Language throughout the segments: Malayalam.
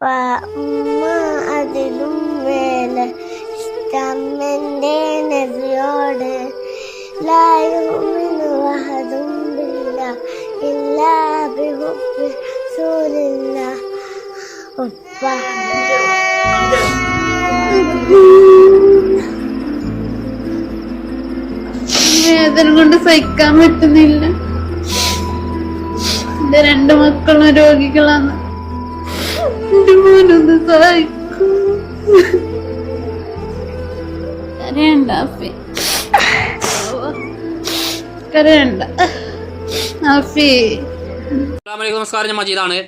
ഉമ്മ അതിലും മേലെ ഇഷ്ടമെന്റെ നബിയോട് ലായുമിനു വഹദും ബില്ല ഇല്ലാ ഉപ്പ. വേദന കൊണ്ട് സഹിക്കാൻ പറ്റുന്നില്ല. എന്റെ രണ്ടു മക്കളും രോഗികളാണ്. എന്റെ മോനൊന്ന് സഹായിക്കൂ. കരയണ്ട അഫി. കരയണ്ട. നമസ്കാരം. ഞാൻ മജീദാണ്.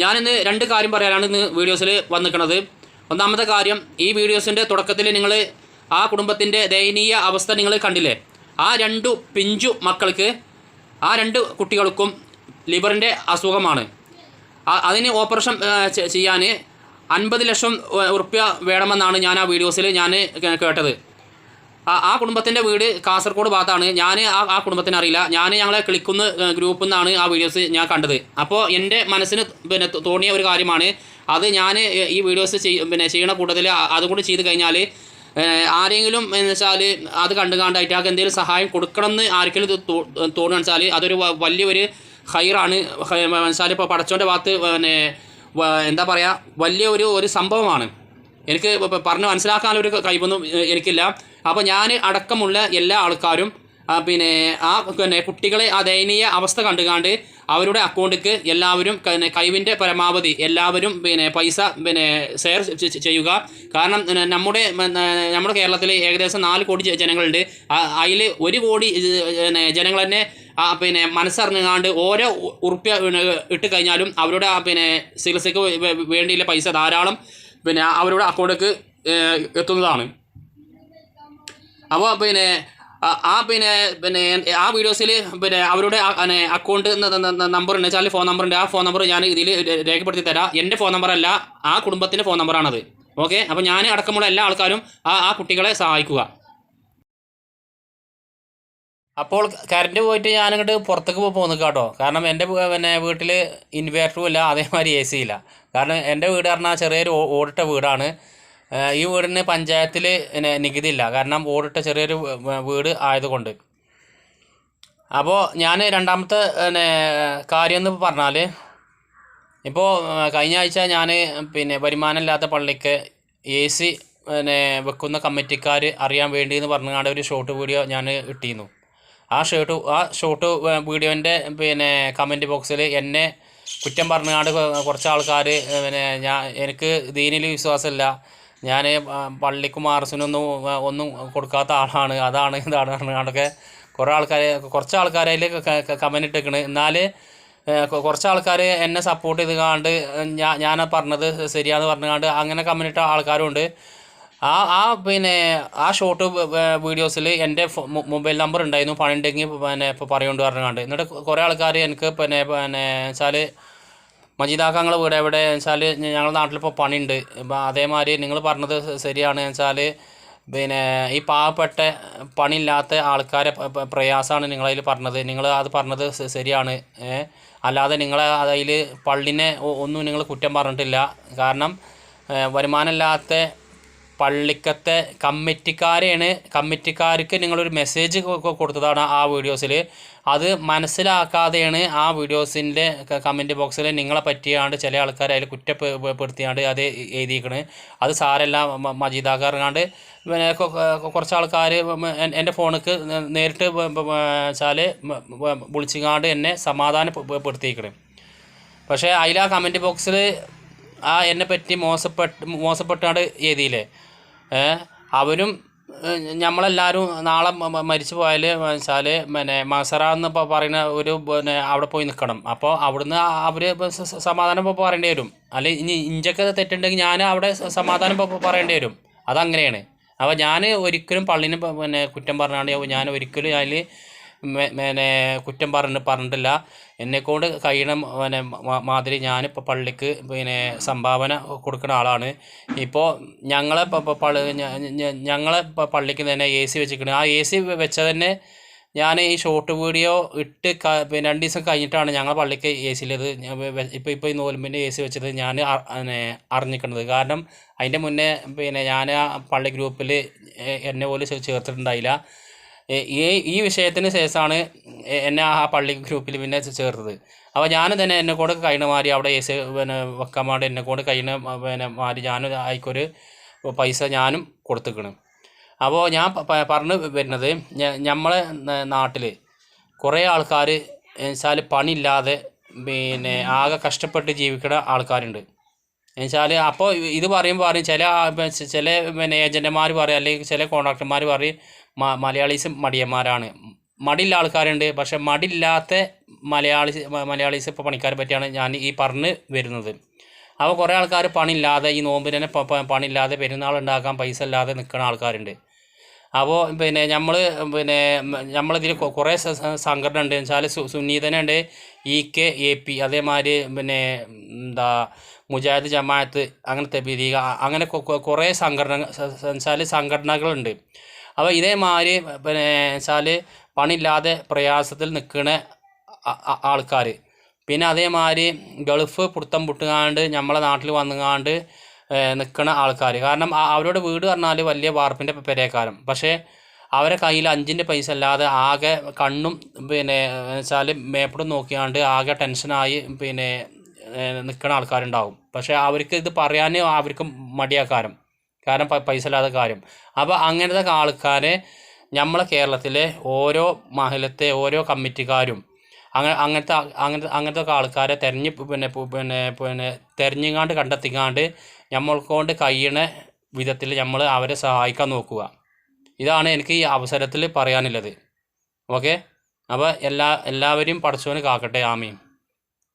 ഞാനിന്ന് രണ്ട് കാര്യം പറയാനാണ് ഇന്ന് വീഡിയോസിൽ വന്നിരിക്കുന്നത്. ഒന്നാമത്തെ കാര്യം ഈ വീഡിയോസിന്റെ തുടക്കത്തിൽ നിങ്ങൾ ആ കുടുംബത്തിന്റെ ദയനീയ അവസ്ഥ നിങ്ങൾ കണ്ടില്ലേ? ആ രണ്ടു പിഞ്ചു മക്കൾക്ക് ആ രണ്ട് കുട്ടികൾക്കും ലിവറിന്റെ അസുഖമാണ്. അതിന് ഓപ്പറേഷൻ ചെയ്യാൻ അൻപത് ലക്ഷം ഉറുപ്യ വേണമെന്നാണ് ഞാൻ ആ വീഡിയോസിൽ ഞാൻ കേട്ടത്. ആ കുടുംബത്തിന്റെ വീട് കാസർഗോഡ് ഭാഗത്താണ്. ഞാൻ ആ ആ കുടുംബത്തിന് അറിയില്ല. ഞാൻ ഞങ്ങളെ ക്ലിക്കുന്ന ഗ്രൂപ്പിൽ നിന്നാണ് ആ വീഡിയോസ് ഞാൻ കണ്ടത്. അപ്പോൾ എന്റെ മനസ്സിന് പിന്നെ തോന്നിയ ഒരു കാര്യമാണ്. അത് ഞാൻ ഈ വീഡിയോസ് പിന്നെ ചെയ്യണ കൂട്ടത്തിൽ അതുകൂടി ചെയ്ത് കഴിഞ്ഞാൽ ആരെങ്കിലും എന്ന് വെച്ചാൽ അത് കണ്ടുകാണ്ടായിട്ട് അയാൾക്ക് എന്തെങ്കിലും സഹായം കൊടുക്കണം എന്ന് ആർക്കെങ്കിലും തോന്നുകയെന്ന് വെച്ചാൽ അതൊരു വലിയൊരു ഹൈറാണ് വെച്ചാൽ ഇപ്പോൾ പടച്ചോന്റെ ഭാഗത്ത് പിന്നെ എന്താ പറയുക വലിയ ഒരു ഒരു സംഭവമാണ്. എനിക്ക് പറഞ്ഞ് മനസ്സിലാക്കാനൊരു കഴിവൊന്നും എനിക്കില്ല. അപ്പോൾ ഞാൻ അടക്കമുള്ള എല്ലാ ആൾക്കാരും പിന്നെ ആ പിന്നെ കുട്ടികളെ ആ ദയനീയ അവസ്ഥ കണ്ടുകാണ്ട് അവരുടെ അക്കൗണ്ടിക്ക് എല്ലാവരും പിന്നെ കഴിവിന്റെ പരമാവധി എല്ലാവരും പിന്നെ പൈസ പിന്നെ ഷെയർ ചെയ്യുക. കാരണം നമ്മുടെ നമ്മുടെ കേരളത്തിൽ ഏകദേശം നാല് കോടി ജനങ്ങളുണ്ട്. അതിൽ ഒരു കോടി ജനങ്ങൾ തന്നെ പിന്നെ മനസ്സറിഞ്ഞാണ്ട് ഓരോ ഉ- ഇട്ട് കഴിഞ്ഞാലും അവരുടെ പിന്നെ ചികിത്സയ്ക്ക് വേണ്ടിയുള്ള പൈസ ധാരാളം പിന്നെ അവരുടെ അക്കൗണ്ടിലേക്ക് എത്തുന്നതാണ്. അപ്പോൾ പിന്നെ ആ- പിന്നെ പിന്നെ ആ വീഡിയോസിൽ പിന്നെ അവരുടെ അക്കൗണ്ട് നമ്പർ ഉണ്ട്. വെച്ചാൽ ഫോൺ നമ്പർ ഉണ്ട്. ആ ഫോൺ നമ്പർ ഞാൻ ഇതിൽ രേഖപ്പെടുത്തി തരാം. എന്റെ ഫോൺ നമ്പർ അല്ല ആ കുടുംബത്തിന്റെ ഫോൺ നമ്പറാണത്. ഓക്കെ? അപ്പോൾ ഞാൻ അടക്കമുള്ള എല്ലാ ആൾക്കാരും ആ ആ കുട്ടികളെ സഹായിക്കുക. അപ്പോൾ കറണ്ട് പോയിട്ട് ഞാനിങ്ങോട്ട് പുറത്തേക്ക് പോയി പോന്നു കേട്ടോ. കാരണം എന്റെ പിന്നെ വീട്ടിൽ ഇൻവേർട്ടറും ഇല്ല അതേമാതിരി എ സി ഇല്ല. കാരണം എന്റെ വീട് പറഞ്ഞാൽ ചെറിയൊരു ഓടിട്ട വീടാണ്. ഈ വീടിന് പഞ്ചായത്തിൽ നികുതി ഇല്ല. കാരണം ഓടിട്ട ചെറിയൊരു വീട് ആയതുകൊണ്ട്. അപ്പോൾ ഞാൻ രണ്ടാമത്തെ പിന്നെ കാര്യം എന്ന് പറഞ്ഞാൽ ഇപ്പോൾ കഴിഞ്ഞ ആഴ്ച ഞാൻ പിന്നെ വരുമാനമില്ലാത്ത പള്ളിക്ക് എ സി പിന്നെ വെക്കുന്ന കമ്മിറ്റിക്കാർ അറിയാൻ വേണ്ടി എന്ന് പറഞ്ഞുകൊണ്ട് ഒരു ഷോർട്ട് വീഡിയോ ഞാൻ ഇട്ടിരുന്നു ആ ഷർട്ട് ആ ഷോട്ട് വീഡിയോന്റെ പിന്നെ കമന്റ് ബോക്സിൽ എന്നെ കുറ്റം പറഞ്ഞാണ് കുറച്ച് ആൾക്കാർ പിന്നെ ഞാൻ എനിക്ക് ദീനിൽ വിശ്വാസമില്ല ഞാൻ പള്ളിക്കും മാർസിനൊന്നും ഒന്നും കൊടുക്കാത്ത ആളാണ്. അതാണ് ഇതാണ് പറഞ്ഞുകൊണ്ടൊക്കെ കുറേ ആൾക്കാർ കുറച്ച് ആൾക്കാരതിൽ കമന്റ് ഇട്ടേക്കണ്. എന്നാൽ കുറച്ച് ആൾക്കാർ എന്നെ സപ്പോർട്ട് ചെയ്ത് കാണ്ട് ഞാൻ ഞാൻ പറഞ്ഞത് ശരിയാന്ന് പറഞ്ഞുകൊണ്ട് അങ്ങനെ കമന്റ് ഇട്ട ആൾക്കാരുണ്ട്. ആ ആ പിന്നെ ആ ഷോർട്ട് വീഡിയോസിൽ എന്റെ മൊബൈൽ നമ്പർ ഉണ്ടായിരുന്നു. പണിയുണ്ടെങ്കിൽ പിന്നെ ഇപ്പോൾ പറയുകൊണ്ട് പറഞ്ഞുകൊണ്ട്. എന്നിട്ട് കുറേ ആൾക്കാർ എനിക്ക് പിന്നെ പിന്നെ വെച്ചാൽ മജീദാക്കങ്ങളെ വീട് എവിടെ? വെച്ചാൽ ഞങ്ങളുടെ നാട്ടിലിപ്പോൾ പണിയുണ്ട് ഇപ്പം അതേമാതിരി നിങ്ങൾ പറഞ്ഞത് ശരിയാണ്. വെച്ചാൽ പിന്നെ ഈ പാവപ്പെട്ട പണിയില്ലാത്ത ആൾക്കാരെ പ്രയാസമാണ് നിങ്ങളതിൽ പറഞ്ഞത്. നിങ്ങൾ അത് പറഞ്ഞത് ശരിയാണ്. അല്ലാതെ നിങ്ങളെ അതിൽ പള്ളിനെ ഒന്നും നിങ്ങൾ കുറ്റം പറഞ്ഞിട്ടില്ല. കാരണം വരുമാനമില്ലാത്ത പള്ളിക്കത്തെ കമ്മിറ്റിക്കാരെയാണ് കമ്മിറ്റിക്കാർക്ക് നിങ്ങളൊരു മെസ്സേജ് കൊടുത്തതാണ് ആ വീഡിയോസിൽ അത് മനസ്സിലാക്കാതെയാണ് ആ വീഡിയോസിന്റെ കമന്റ് ബോക്സിൽ നിങ്ങളെ പറ്റിയാണ്ട് ചില ആൾക്കാർ അതിൽ കുറ്റപ്പെടുത്തിയാണ്ട് അത് എഴുതിയിരിക്കണ് അത് സാരല്ല മജീദാക്കാറുണ്ട് പിന്നെ കുറച്ച് ആൾക്കാർ എന്റെ ഫോണിക്ക് നേരിട്ട് വെച്ചാൽ വിളിച്ചിങ്ങാണ്ട് എന്നെ സമാധാനപ്പെടുത്തിയിരിക്കണ് പക്ഷേ അതിൽ ആ കമന്റ് ബോക്സിൽ ആ എന്നെ പറ്റി മോശപ്പെട്ട് മോശപ്പെട്ടാണ്ട് എഴുതിയില്ലേ? അവരും നമ്മളെല്ലാവരും നാളെ മരിച്ചു പോയാൽ വെച്ചാൽ പിന്നെ മസറ എന്ന് പറയുന്ന ഒരു പിന്നെ അവിടെ പോയി നിൽക്കണം അപ്പോൾ അവിടുന്ന് അവർ സമാധാനം ഇപ്പോൾ പറയേണ്ടി വരും. അല്ലെ ഇനി ഇഞ്ചൊക്കെ തെറ്റുണ്ടെങ്കിൽ ഞാൻ അവിടെ സമാധാനം ഇപ്പോൾ പറയേണ്ടി വരും. അതങ്ങനെയാണ്. അപ്പോൾ ഞാൻ ഒരിക്കലും പള്ളിനെ പിന്നെ കുറ്റം പറഞ്ഞാണ്ട് ഞാൻ ഒരിക്കലും അതിൽ പിന്നെ കുറ്റം പറഞ്ഞ് പറഞ്ഞിട്ടില്ല. എന്നെക്കൊണ്ട് കഴിയണം പിന്നെ മാതിരി ഞാനിപ്പോൾ പള്ളിക്ക് പിന്നെ സംഭാവന കൊടുക്കുന്ന ആളാണ്. ഇപ്പോൾ ഞങ്ങളെ ഞങ്ങളെ പള്ളിക്ക് തന്നെ എ സി വെച്ചിരിക്കുന്നത് ആ എ സി വെച്ച തന്നെ ഞാൻ ഈ ഷോർട്ട് വീഡിയോ ഇട്ട് പിന്നെ രണ്ട് ദിവസം കഴിഞ്ഞിട്ടാണ് ഞങ്ങൾ പള്ളിക്ക് എ സിയിലത് ഇപ്പോൾ ഇപ്പോൾ ഈ നോലുമ്പിന്റെ എ സി വെച്ചത് ഞാൻ അറിഞ്ഞിരിക്കുന്നത് കാരണം അതിന്റെ മുന്നേ പിന്നെ ഞാൻ ആ പള്ളി ഗ്രൂപ്പിൽ എന്നെ പോലും ചേർത്തിട്ടുണ്ടായില്ല. ഈ ഈ വിഷയത്തിന് ശേഷമാണ് എന്നെ ആ പള്ളി ഗ്രൂപ്പിൽ പിന്നെ ചേർത്തത്. അപ്പോൾ ഞാനും തന്നെ എന്നെ കൂടെ കഴിഞ്ഞ മാറി അവിടെ എ സി പിന്നെ വെക്കാൻ വേണ്ടി എന്നെ കൂടെ കഴിഞ്ഞ പിന്നെ മാറി ഞാനും ആയിക്കൊരു പൈസ ഞാനും കൊടുത്തിക്കണം. അപ്പോൾ ഞാൻ പറഞ്ഞു വരുന്നത് നമ്മളെ നാട്ടിൽ കുറേ ആൾക്കാർ വെച്ചാൽ പണിയില്ലാതെ പിന്നെ ആകെ കഷ്ടപ്പെട്ട് ജീവിക്കുന്ന ആൾക്കാരുണ്ട്. എന്നുവെച്ചാൽ അപ്പോൾ ഇത് പറയുമ്പോൾ പറയും ചില ചില പിന്നെ ഏജന്റുമാർ പറയും അല്ലെങ്കിൽ ചില കോൺട്രാക്ടർമാർ പറയും മലയാളീസ് മടിയന്മാരാണ്. മടിയുള്ള ആൾക്കാരുണ്ട്. പക്ഷെ മടിയില്ലാത്ത മലയാളി മലയാളീസ് ഇപ്പോൾ പണിക്കാരെ പറ്റിയാണ് ഞാൻ ഈ പറഞ്ഞ് വരുന്നത്. അപ്പോൾ കുറേ ആൾക്കാർ പണിയില്ലാതെ ഈ നോമ്പിന് തന്നെ പണിയില്ലാതെ പെരുന്നാൾ ഉണ്ടാക്കാൻ പൈസ ഇല്ലാതെ നിൽക്കുന്ന ആൾക്കാരുണ്ട്. അപ്പോൾ പിന്നെ നമ്മൾ പിന്നെ നമ്മളിതിൽ കുറേ സംഘടന ഉണ്ട്. വെച്ചാൽ സുന്നീതനുണ്ട് ഇ കെ എ പി അതേമാതിരി പിന്നെ എന്താ മുജാഹിദ് ജമാഅത്ത് അങ്ങനത്തെ ബിരീക അങ്ങനെ കുറേ സംഘടന എന്ന് വെച്ചാൽ സംഘടനകളുണ്ട്. അപ്പോൾ ഇതേമാതിരി പിന്നെ വെച്ചാൽ പണിയില്ലാതെ പ്രയാസത്തിൽ നിൽക്കുന്ന ആൾക്കാർ പിന്നെ അതേമാതിരി ഗൾഫ് പുടുത്തം പുട്ടുകാണ്ട് നമ്മളെ നാട്ടിൽ വന്നുകാണ്ട് നിൽക്കുന്ന ആൾക്കാർ കാരണം അവരോട് വീട് പറഞ്ഞാൽ വലിയ വാർപ്പിന്റെ പെരേക്കാരം. പക്ഷേ അവരെ കയ്യിൽ അഞ്ചിന്റെ പൈസ അല്ലാതെ ആകെ കണ്ണും പിന്നെ വെച്ചാൽ മേപ്പടും നോക്കിയാണ്ട് ആകെ ടെൻഷനായി പിന്നെ നിൽക്കുന്ന ആൾക്കാരുണ്ടാവും. പക്ഷേ അവർക്ക് ഇത് പറയാൻ അവർക്ക് മടിയാക്കാരം. കാരണം പൈസ ഇല്ലാത്ത കാര്യം. അപ്പോൾ അങ്ങനത്തെ ആൾക്കാരെ നമ്മളെ കേരളത്തിലെ ഓരോ മഹലത്തെ ഓരോ കമ്മിറ്റിക്കാരും അങ്ങനെ അങ്ങനത്തെ അങ്ങനത്തെ അങ്ങനത്തെ ആൾക്കാരെ തെരഞ്ഞു പിന്നെ പിന്നെ പിന്നെ തെരഞ്ഞുകാണ്ട് കണ്ടെത്തിക്കാണ്ട് നമ്മൾക്കൊണ്ട് കഴിയണ വിധത്തിൽ നമ്മൾ അവരെ സഹായിക്കാൻ നോക്കുക. ഇതാണ് എനിക്ക് ഈ അവസരത്തിൽ പറയാനുള്ളത്. ഓക്കെ? അപ്പോൾ എല്ലാ എല്ലാവരെയും പഠിച്ചവന് കാക്കട്ടെ. ആമീൻ.